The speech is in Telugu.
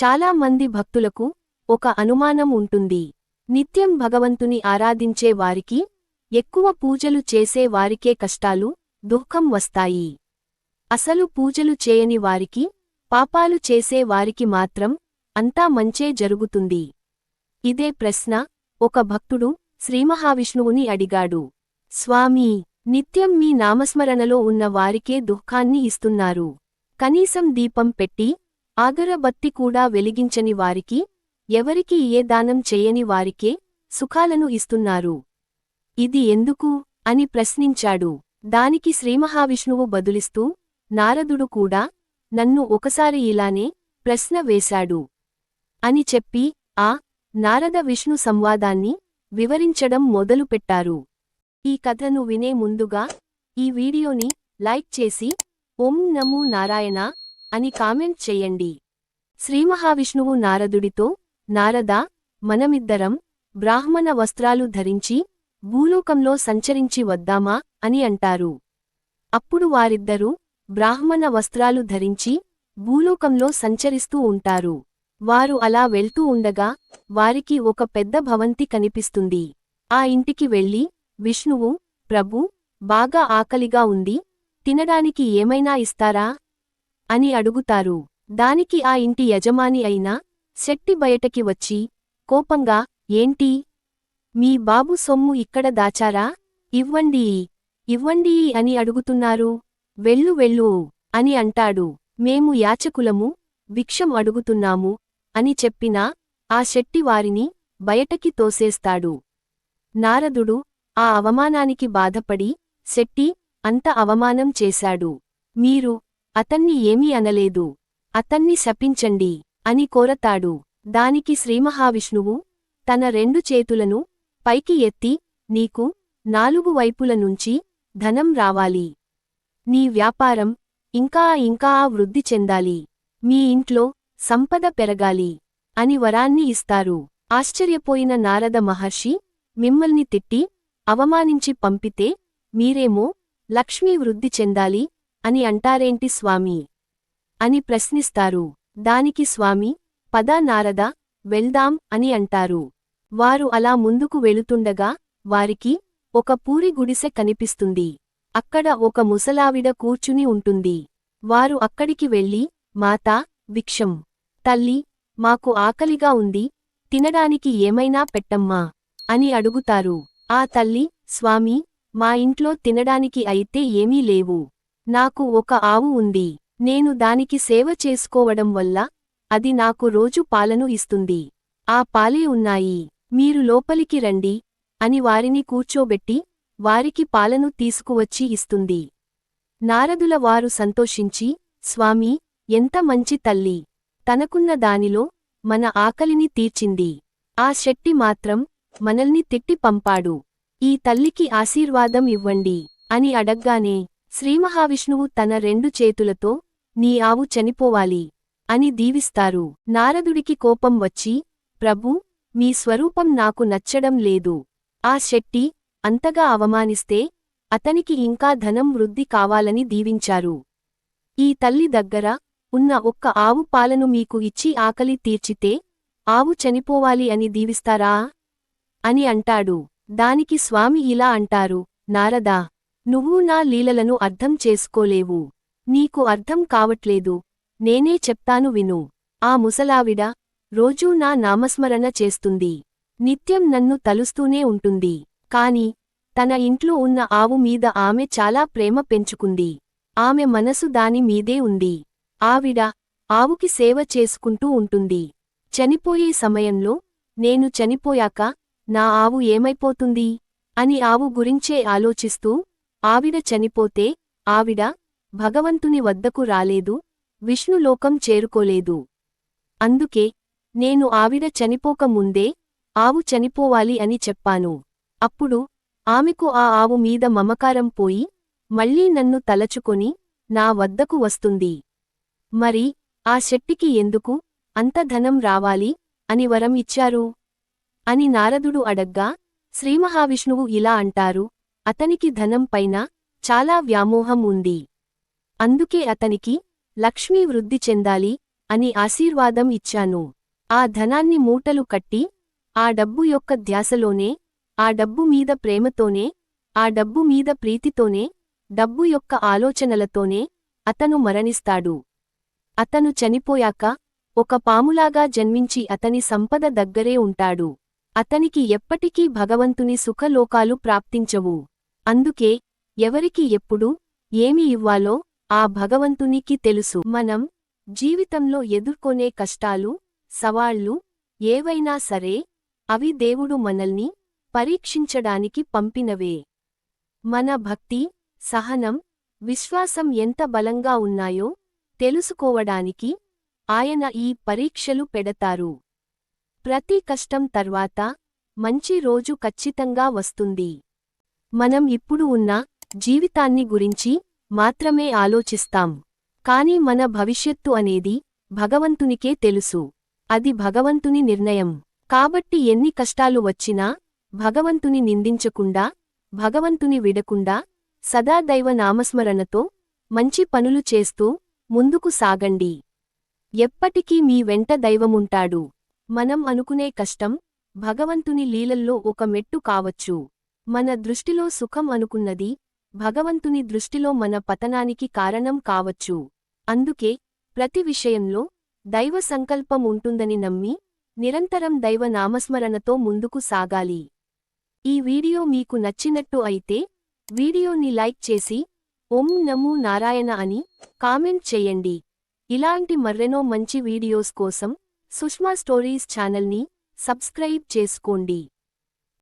చాలా మంది భక్తులకు ఒక అనుమానం ఉంటుంది. నిత్యం భగవంతుని ఆరాధించే వారికి ఎక్కువ పూజలు చేసే వారికే కష్టాలు దుఃఖం వస్తాయి. అసలు పూజలు చేయని వారికి పాపాలు చేసే వారికి మాత్రం అంతా మంచే జరుగుతుంది. ఇదే ప్రశ్న ఒక భక్తుడు శ్రీమహావిష్ణువుని అడిగాడు. స్వామీ నిత్యం మీ నామస్మరణలో ఉన్న వారికే దుఃఖాన్ని ఇస్తున్నారు. కనీసం దీపం పెట్టి ఆగరబత్తి కూడా వెలిగించని వారికి ఎవరికి ఏ దానం చేయని వారికే సుఖాలను ఇస్తున్నారు. ఇది ఎందుకు? అని ప్రశ్నించాడు. దానికి శ్రీమహావిష్ణువు బదులిస్తూ నారదుడు కూడా నన్ను ఒకసారి ఇలానే ప్రశ్న వేశాడు. అని చెప్పి ఆ నారద విష్ణు సంవాదాన్ని వివరించడం మొదలుపెట్టారు. ఈ కథను వినే ముందుగా ఈ వీడియోని లైక్ చేసి ఓం నమో నారాయణ అని కామెంట్ చెయ్యండి శ్రీమహావిష్ణువు నారదుడితో నారదా మనమిద్దరం బ్రాహ్మణ వస్త్రాలు ధరించి భూలోకంలో సంచరించి వద్దామా అని అంటారు. అప్పుడు వారిద్దరూ బ్రాహ్మణ వస్త్రాలు ధరించి భూలోకంలో సంచరిస్తూ ఉంటారు. వారు అలా వెళ్తూ ఉండగా వారికి ఒక పెద్ద భవంతి కనిపిస్తుంది. ఆ ఇంటికి వెళ్ళి విష్ణువు ప్రభు బాగా ఆకలిగా ఉంది తినడానికి ఏమైనా ఇస్తారా? అని అడుగుతారు. దానికి ఆ ఇంటి యజమాని అయినా శెట్టి బయటకి వచ్చి కోపంగా ఏంటి? మీ బాబు సొమ్ము ఇక్కడ దాచారా? ఇవ్వండి. ఇవ్వండి అని అడుగుతున్నారు. వెళ్ళు వెళ్ళు అని అంటాడు. మేము యాచకులము భిక్షం అడుగుతున్నాము అని చెప్పినా ఆ శెట్టి వారిని బయటకి తోసేస్తాడు. నారదుడు ఆ అవమానానికి బాధపడి శెట్టి అంత అవమానం చేశాడు. మీరు అతన్ని ఏమీ అనలేదు. అతన్ని శపించండి అని కోరతాడు. దానికి శ్రీమహావిష్ణువు తన రెండు చేతులను పైకి ఎత్తి నీకు నాలుగు వైపుల నుంచి ధనం రావాలి. నీ వ్యాపారం ఇంకా ఇంకా వృద్ధి చెందాలి. మీ ఇంట్లో సంపద పెరగాలి అని వరాన్ని ఇస్తారు. ఆశ్చర్యపోయిన నారద మహర్షి మిమ్మల్ని తిట్టి అవమానించి పంపితే మీరేమో లక్ష్మీ వృద్ధి చెందాలి అని అంటారేంటి స్వామి? అని ప్రశ్నిస్తారు. దానికి స్వామి పద నారద వెళ్దాం అని అంటారు. వారు అలా ముందుకు వెళుతుండగా వారికి ఒక పూరి గుడిసె కనిపిస్తుంది. అక్కడ ఒక ముసలావిడ కూర్చుని ఉంటుంది. వారు అక్కడికి వెళ్ళి మాతా భిక్షం. తల్లి మాకు ఆకలిగా ఉంది తినడానికి ఏమైనా పెట్టమ్మా? అని అడుగుతారు. ఆ తల్లి స్వామి మా ఇంట్లో తినడానికి అయితే ఏమీ లేవు. నాకు ఒక ఆవు ఉంది. నేను దానికి సేవ చేసుకోవడం వల్ల అది నాకు రోజు పాలను ఇస్తుంది. ఆ పాలే ఉన్నాయి. మీరు లోపలికి రండి అని వారిని కూర్చోబెట్టి వారికి పాలను తీసుకువచ్చి ఇస్తుంది. నారదుల వారు సంతోషించి స్వామి ఎంత మంచి తల్లి. తనకున్న దానిలో మన ఆకలిని తీర్చింది. ఆ శెట్టి మాత్రం మనల్ని తిట్టి పంపాడు. ఈ తల్లికి ఆశీర్వాదం ఇవ్వండి అని అడగ్గానే శ్రీమహావిష్ణువు తన రెండు చేతులతో నీ ఆవు చనిపోవాలి అని దీవిస్తారు. నారదుడికి కోపం వచ్చి ప్రభూ మీ స్వరూపం నాకు నచ్చడం లేదు. ఆ శెట్టి అంతగా అవమానిస్తే అతనికి ఇంకా ధనం వృద్ధి కావాలని దీవించారు. ఈ తల్లి దగ్గర ఉన్న ఒక్క ఆవు పాలను మీకు ఇచ్చి ఆకలి తీర్చితే ఆవు చనిపోవాలి అని దీవిస్తారా? అని అంటాడు. దానికి స్వామి ఇలా అంటారు నారదా నువ్వు నా లీలలను అర్థం చేసుకోలేవు. నీకు అర్థం కావట్లేదు. నేనే చెప్తాను విను. ఆ ముసలావిడ రోజూ నా నామస్మరణ చేస్తుంది. నిత్యం నన్ను తలుస్తూనే ఉంటుంది. కాని తన ఇంట్లో ఉన్న ఆవు మీద ఆమె చాలా ప్రేమ పెంచుకుంది. ఆమె మనసు దాని మీదే ఉంది. ఆవిడ ఆవుకి సేవ చేసుకుంటూ ఉంటుంది. చనిపోయే సమయంలో నేను చనిపోయాక నా ఆవు ఏమైపోతుంది? అని ఆవు గురించే ఆలోచిస్తూ ఆవిడ చనిపోతే ఆవిడ భగవంతుని వద్దకు రాలేదు విష్ణులోకం చేరుకోలేదు. అందుకే నేను ఆవిడ చనిపోకముందే ఆవు చనిపోవాలి అని చెప్పాను. అప్పుడు ఆమెకు ఆ ఆవు మీద మమకారం పోయి మళ్ళీ నన్ను తలచుకొని నా వద్దకు వస్తుంది. మరి ఆ శెట్టికి ఎందుకు అంత ధనం రావాలి అని వరం ఇచ్చారు? అని నారదుడు అడగ్గా శ్రీమహావిష్ణువు ఇలా అంటారు అతనికి ధనం పైన చాలా వ్యామోహం ఉంది. అందుకే అతనికి లక్ష్మీ వృద్ధి చెందాలి అని ఆశీర్వాదం ఇచ్చాను. ఆ ధనాన్ని మూటలు కట్టి ఆ డబ్బు యొక్క ధ్యాసలోనే ఆ డబ్బు మీద ప్రేమతోనే ఆ డబ్బు మీద ప్రీతితోనే డబ్బు యొక్క ఆలోచనలతోనే అతను మరణిస్తాడు. అతను చనిపోయాక ఒక పాములాగా జన్మించి అతని సంపద దగ్గరే ఉంటాడు. అతనికి ఎప్పటికీ భగవంతుని సుఖలోకాలు ప్రాప్తించవు. అందుకే ఎవరికి ఎప్పుడు ఏమి ఇవ్వాలో ఆ భగవంతునికి తెలుసు. మనం జీవితంలో ఎదుర్కొనే కష్టాలు సవాళ్ళు ఏవైనా సరే అవి దేవుడు మనల్ని పరీక్షించడానికి పంపినవే. మన భక్తి సహనం విశ్వాసం ఎంత బలంగా ఉన్నాయో తెలుసుకోవడానికి ఆయన ఈ పరీక్షలు పెడతారు. ప్రతి కష్టం తర్వాత మంచి రోజు ఖచ్చితంగా వస్తుంది. మనం ఇప్పుడు ఉన్న జీవితాన్ని గురించి మాత్రమే ఆలోచిస్తాం. కాని మన భవిష్యత్తు అనేది భగవంతునికే తెలుసు. అది భగవంతుని నిర్ణయం. కాబట్టి ఎన్ని కష్టాలు వచ్చినా భగవంతుని నిందించకుండా భగవంతుని విడకుండా సదా దైవ నామస్మరణతో మంచి పనులు చేస్తూ ముందుకు సాగండి. ఎప్పటికీ మీ వెంట దైవముంటాడు. మనం అనుకునే కష్టం భగవంతుని లీలల్లో ఒక మెట్టు కావచ్చు. మన దృష్టిలో సుఖం అనుకున్నది భగవంతుని దృష్టిలో మన పతనానికి కారణం కావచ్చు. అందుకే ప్రతి విషయంలో దైవ సంకల్పం ఉంటుందని నమ్మి నిరంతరం దైవ నామస్మరణతో ముందుకు సాగాలి. ఈ వీడియో మీకు నచ్చినట్టు అయితే వీడియోని లైక్ చేసి ఓం నమో నారాయణ అని కామెంట్ చేయండి. ఇలాంటి మర్రెనో మంచి వీడియోస్ కోసం సుష్మా స్టోరీస్ ఛానల్ని సబ్స్క్రైబ్ చేసుకోండి.